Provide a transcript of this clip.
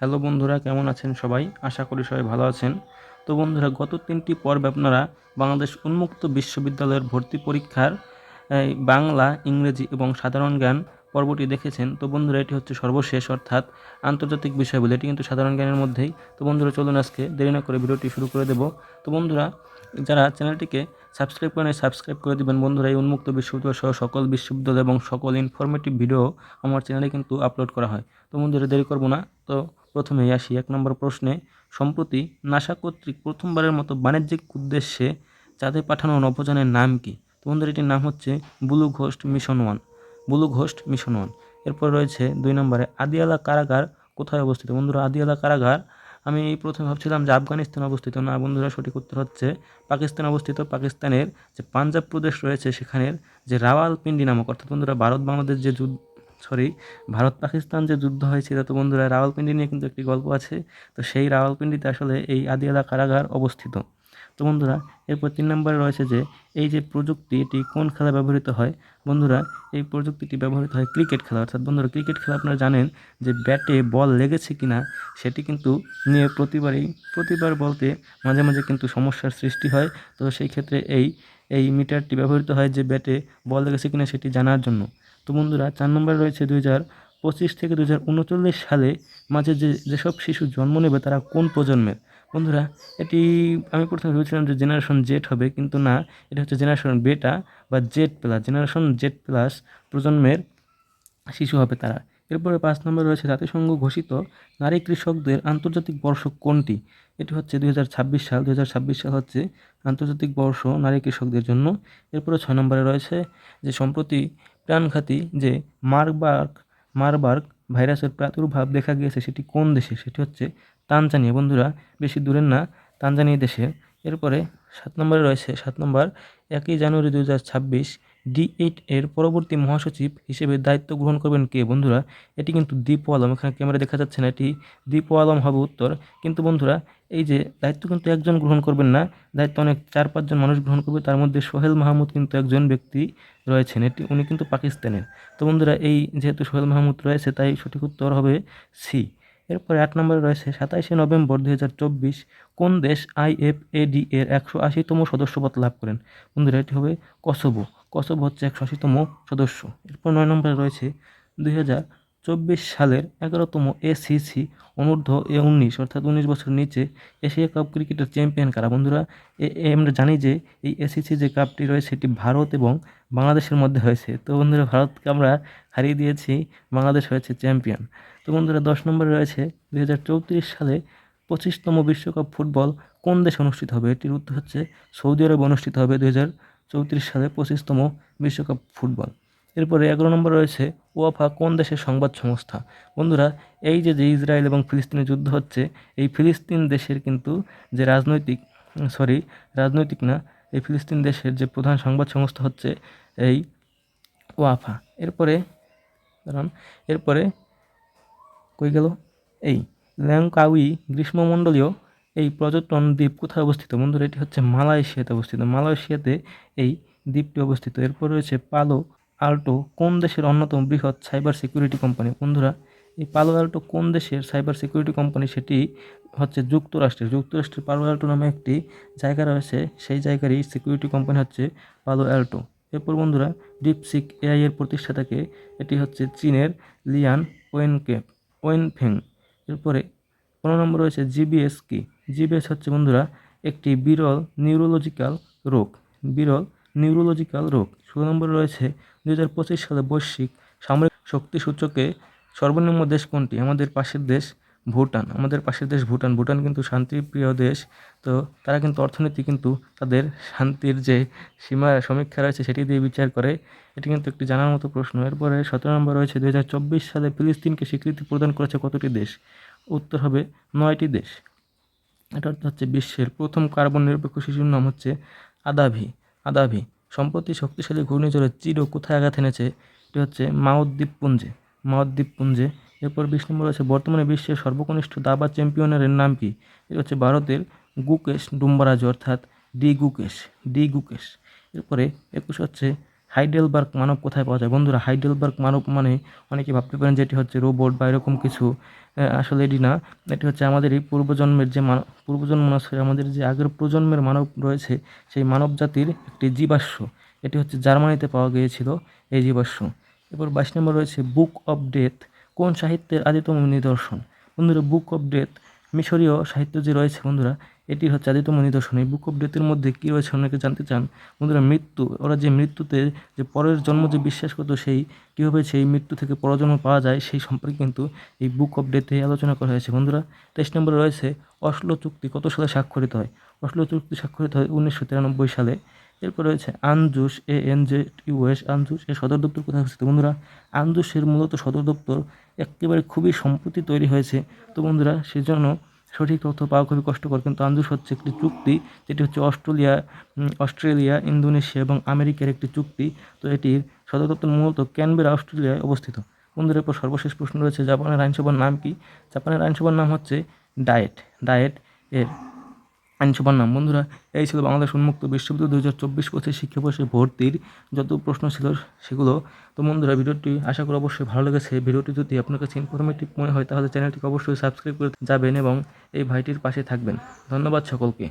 Hello বন্ধুরা, কেমন আছেন সবাই? আশা করি সবাই ভালো আছেন। তো বন্ধুরা, গত তিনটি পর্বে আপনারা বাংলাদেশ উন্মুক্ত বিশ্ববিদ্যালয়ের ভর্তি পরীক্ষার বাংলা, ইংরেজি এবং সাধারণ জ্ঞান পর্বটি দেখেছেন। তো বন্ধুরা, এটি হচ্ছে সর্বশেষ, অর্থাৎ আন্তর্জাতিক বিষয়গুলো এটি কিন্তু সাধারণ জ্ঞানের মধ্যেই। তো বন্ধুরা, চলুন আজকে দেরি না করে ভিডিওটি শুরু করে দেব। তো বন্ধুরা, যারা চ্যানেলটিকে সাবস্ক্রাইব করেন সাবস্ক্রাইব করে দিবেন। বন্ধুরা, এই উন্মুক্ত বিশ্ববিদ্যালয় সহ সকল বিশ্ববিদ্যালয় এবং সকল ইনফরমেটিভ ভিডিও আমার চ্যানেলে কিন্তু আপলোড করা হয়। তো বন্ধুরা, দেরি করব না। তো প্রথমেই আসি এক নম্বর প্রশ্নে, সম্প্রতি নাসা কর্তৃক প্রথমবারের মতো বাণিজ্যিক উদ্দেশ্যে চাঁদে পাঠানো নভোযানের নাম কি? তো এটির নাম হচ্ছে Blue Ghost Mission One. Blue Ghost Mission One. এরপর রয়েছে দুই নম্বরে আদিয়ালা কারাগার কোথায় অবস্থিত? বন্ধুরা, আদিয়ালা কারাগার, আমি প্রথমে ভাবছিলাম যে আফগানিস্তানে অবস্থিত। না, বন্ধুরা, সঠিক উত্তর হচ্ছে পাকিস্তানে অবস্থিত। পাকিস্তানের যে পাঞ্জাব প্রদেশ রয়েছে, সেখানের যে রাওয়ালপিন্ডি নামক, অর্থাৎ বন্ধুরা ভারত বাংলাদেশ যে যুদ্ধ সরি ভারত পাকিস্তান যে যুদ্ধ হয়েছিল তো বন্ধুরা রাওয়ালপিন্ডি নিয়ে কিন্তু একটি গল্প আছে। তো সেই রাওয়ালপিন্ডিতে আসলে এই আদিয়ালা কারাগার অবস্থিত। তো বন্ধুরা, এরপর তিন নম্বরে রয়েছে যে, এই যে প্রযুক্তি এটি কোন খেলায় ব্যবহৃত হয়? বন্ধুরা, এই প্রযুক্তিটি ব্যবহৃত হয় ক্রিকেট খেলা। অর্থাৎ বন্ধুরা, ক্রিকেট খেলা আপনারা জানেন যে ব্যাটে বল লেগেছে কিনা, সেটি কিন্তু নিয়ে প্রতিবারই, প্রতিবার বলতে মাঝে মাঝে কিন্তু সমস্যার সৃষ্টি হয়। তো সেই ক্ষেত্রে এই এই মিটারটি ব্যবহৃত হয় যে ব্যাটে বল লেগেছে কিনা সেটি জানার জন্য। তো বন্ধুরা, চার নম্বরে রয়েছে দুই হাজার পঁচিশ থেকে হাজার উনচল্লিশ সালে মাঝে যে যেসব শিশু জন্ম নেবে তারা কোন প্রজন্মের? বন্ধুরা, এটি আমি প্রথমে ভেবেছিলাম যে জেনারেশন জেট হবে, কিন্তু না, এটা হচ্ছে জেনারেশন বেটা বা Z plus. Generation Z plus প্রজন্মের শিশু হবে তারা। এরপরে পাঁচ নম্বরে রয়েছে জাতিসংঘ ঘোষিত নারী কৃষকদের আন্তর্জাতিক বর্ষ কোনটি? এটি হচ্ছে দু হাজার ছাব্বিশ সাল। দু হাজার ছাব্বিশ সাল হচ্ছে আন্তর্জাতিক বর্ষ নারী কৃষকদের জন্য। এরপরে ছয় নম্বরে রয়েছে যে সম্প্রতি প্রাণঘাতী যে মারবার্গ মারবার্গ ভাইরাসের প্রাদুর্ভাব দেখা গিয়েছে সেটি কোন দেশে? সেটি হচ্ছে তানজানিয়া। বন্ধুরা, বেশি দূরের না, তানজানিয়া দেশে। এরপরে সাত নম্বরে রয়েছে, সাত নম্বর, একই জানুয়ারি দু হাজার ছাব্বিশ ডি এইট এর পরবর্তী মহাসচিব হিসেবে দায়িত্ব গ্রহণ করবেন কে বন্ধুরা? এটি কিন্তু দীপু আলম এখানে ক্যামেরা দেখা যাচ্ছে না, এটি দীপু আলম হবে উত্তর। কিন্তু বন্ধুরা, এই যে দায়িত্ব কিন্তু একজন গ্রহণ করবেন না, দায়িত্ব অনেক চার পাঁচজন মানুষ গ্রহণ করবে, তার মধ্যে সোহেল মাহমুদ কিন্তু একজন ব্যক্তি রয়েছেন, এটি উনি কিন্তু পাকিস্তানের। তো বন্ধুরা, এই যেহেতু সোহেল মাহমুদ রয়েছে, তাই সঠিক উত্তর হবে সি। এরপরে আট নম্বরে রয়েছে, সাতাইশে নভেম্বর দুই হাজার চব্বিশ, কোন দেশ আইএফএডি এর একশো আশিতম সদস্যপদ লাভ করেন? বন্ধুরা, এটি হবে কসোভো। কসোভো হচ্ছে একশো সদস্য। এরপর নয় নম্বরে রয়েছে দুই হাজার চব্বিশ সালের এগারোতম এসিসি অনূর্ধ্ব এ উনিশ, অর্থাৎ উনিশ বছর নিচে এশিয়া কাপ ক্রিকেটের চ্যাম্পিয়ন কারা? বন্ধুরা, এ আমরা জানি যে এই এসিসি যে কাপটি রয়েছে এটি ভারত এবং বাংলাদেশের মধ্যে হয়েছে। তো বন্ধুরা, ভারতকে আমরা হারিয়ে দিয়েছি, বাংলাদেশ হয়েছে চ্যাম্পিয়ন। তো বন্ধুরা, দশ নম্বরে রয়েছে দুই হাজার চৌত্রিশ সালে পঁচিশতম বিশ্বকাপ ফুটবল কোন দেশে অনুষ্ঠিত হবে? এটির উত্তর হচ্ছে সৌদি আরবে অনুষ্ঠিত হবে দুই হাজার চৌত্রিশ সালে পঁচিশতম বিশ্বকাপ ফুটবল। এরপরে এগারো নম্বর রয়েছে ওয়াফা কোন দেশের সংবাদ সংস্থা? বন্ধুরা, এই যে যে ইসরায়েল এবং ফিলিস্তিনের যুদ্ধ হচ্ছে, এই ফিলিস্তিন দেশের কিন্তু যে রাজনৈতিক, সরি, রাজনৈতিক না, এই ফিলিস্তিন দেশের যে প্রধান সংবাদ সংস্থা হচ্ছে এই ওয়াফা এরপরে, দাঁড়ান, এরপরে কই গেল? এই ল্যাংকাউই গ্রীষ্মমণ্ডলীয় এই পর্যটন দ্বীপ কোথায় অবস্থিত? বন্ধুরা, এটি হচ্ছে মালয়েশিয়াতে অবস্থিত। মালয়েশিয়াতে এই দ্বীপটি অবস্থিত। এরপর রয়েছে পালো আল্টো, কোন দেশের অন্যতম বৃহৎ সাইবার সিকিউরিটি কোম্পানি? বন্ধুরা, এই পালো আল্টো কোন দেশের সাইবার সিকিউরিটি কোম্পানি? সেটি হচ্ছে যুক্তরাষ্ট্রের। যুক্তরাষ্ট্রের পালো আল্টো নামে একটি জায়গা রয়েছে। সেই জায়গারই সিকিউরিটি কোম্পানি হচ্ছে পালো অ্যাল্টো এরপর বন্ধুরা, ডিপসিক এআই এর প্রতিষ্ঠাতাকে এটি হচ্ছে চীনের লিয়ান ওয়েনকে, ওয়েনফেং। এরপরে পনেরো নম্বর রয়েছে জিবিএস কি? জিবিএস হচ্ছে, বন্ধুরা, একটি বিরল নিউরোলজিক্যাল রোগ। বিরল নিউরোলজিক্যাল রোগ। ষোলো নম্বরে রয়েছে দু হাজার পঁচিশ সালে বৈশ্বিক সামরিক শক্তি সূচকে সর্বনিম্ন দেশ কোনটি? আমাদের পাশের দেশ ভুটান। আমাদের পাশের দেশ ভুটান। ভুটান কিন্তু শান্তিপ্রিয় দেশ। তো তারা কিন্তু অর্থনীতি কিন্তু তাদের শান্তির যে সীমা সমীক্ষা রয়েছে সেটি দিয়ে বিচার করে। এটি কিন্তু একটি জানার মতো প্রশ্ন। এরপরে সতেরো নম্বর রয়েছে দু হাজার চব্বিশ সালে ফিলিস্তিনকে স্বীকৃতি প্রদান করেছে কতটি দেশ? উত্তর হবে নয়টি দেশ। এটা হচ্ছে বিশ্বের প্রথম কার্বন নিরপেক্ষ শিশুর নাম হচ্ছে আদাভি। আদাভি, সম্প্রতি শক্তিশালী ঘূর্ণিঝড়ের চিরো কোথায় আঘাত এনেছে, এটি হচ্ছে মাওদ দ্বীপপুঞ্জে মাওদ দ্বীপপুঞ্জে এরপর বিশ নম্বর আছে, বর্তমানে বিশ্বের সর্বকনিষ্ঠ দাবা চ্যাম্পিয়নের নাম কি? এটি হচ্ছে ভারতের গুকেশ ডুম্বারাজ, অর্থাৎ ডি গুকেশ ডি গুকেশ। এরপরে একুশ হচ্ছে হাইডেলবার্গ মানব কোথায় পাওয়া যায়? বন্ধুরা, হাইডেলবার্গ মানব মানে অনেকে ভাবতে পারেন যে এটি হচ্ছে রোবট বা এরকম কিছু। আসলে এটি না, এটি হচ্ছে আমাদের এই পূর্বজন্মের যে মানব, পূর্বজন্ম না আমাদের যে আগের প্রজন্মের মানব রয়েছে, সেই মানব জাতির একটি জীবাশ্ম। এটি হচ্ছে জার্মানিতে পাওয়া গিয়েছিল এই জীবাশ্ম। এরপর বাইশ নম্বর রয়েছে বুক অব ডেথ, কোন সাহিত্যের আদিতম নিদর্শন? বন্ধুরা, বুক অব ডেথ, মিশরীয় সাহিত্য যে রয়েছে বন্ধুরা এটি হচ্ছে আদিতম নিদর্শন এই বুক অফ ডেথের মধ্যে কী রয়েছে, অনেকে জানতে চান। বন্ধুরা, মৃত্যু, ওরা যে মৃত্যুতে যে পরের জন্ম যে বিশ্বাস করতো, সেই কীভাবে সেই মৃত্যু থেকে পরজন্ম পাওয়া যায়, সেই সম্পর্কে কিন্তু এই বুক অফ ডেথে আলোচনা করা হয়েছে। বন্ধুরা, তেইশ নম্বরে রয়েছে, অশ্লো চুক্তি কত সালে স্বাক্ষরিত হয়? অশ্লো চুক্তি স্বাক্ষরিত হয় উনিশশো তিরানব্বই সালে। এরপর রয়েছে, ANZUS, A N J US ANZUS, এর সদর দপ্তর কোথায় অবস্থিত? বন্ধুরা, আনজুসের মূলত সদর দপ্তর একেবারে খুবই সম্প্রতি তৈরি হয়েছে। তো বন্ধুরা, সেজন্য সঠিক তথ্য পাওয়া খুবই কষ্টকর। কিন্তু আন্দুস হচ্ছে একটি চুক্তি, যেটি হচ্ছে অস্ট্রেলিয়া অস্ট্রেলিয়া, ইন্দোনেশিয়া এবং আমেরিকার একটি চুক্তি। তো এটির সদর দপ্তর মূলত ক্যানবেরা, অস্ট্রেলিয়ায় অবস্থিত। বন্ধুদের উপর সর্বশেষ প্রশ্ন রয়েছে, জাপানের আইনসভার নাম কি? জাপানের আইনসভার নাম হচ্ছে ডায়েট। ডায়েট এর আইনসভার নাম বন্ধুরা, এই ছিল বাংলাদেশ উন্মুক্ত বিশ্ববিদ্যালয় দু হাজার চব্বিশ পঁচিশ শিক্ষাবর্ষে ভর্তির যত প্রশ্ন ছিল সেগুলো। তো বন্ধুরা, ভিডিওটি আশা করি অবশ্যই ভালো লেগেছে। ভিডিওটি যদি আপনার কাছে ইনফরমেটিভ মনে হয়, তাহলে চ্যানেলটিকে অবশ্যই সাবস্ক্রাইব করে যাবেন এবং এই ভাইটির পাশে থাকবেন। ধন্যবাদ সকলকে।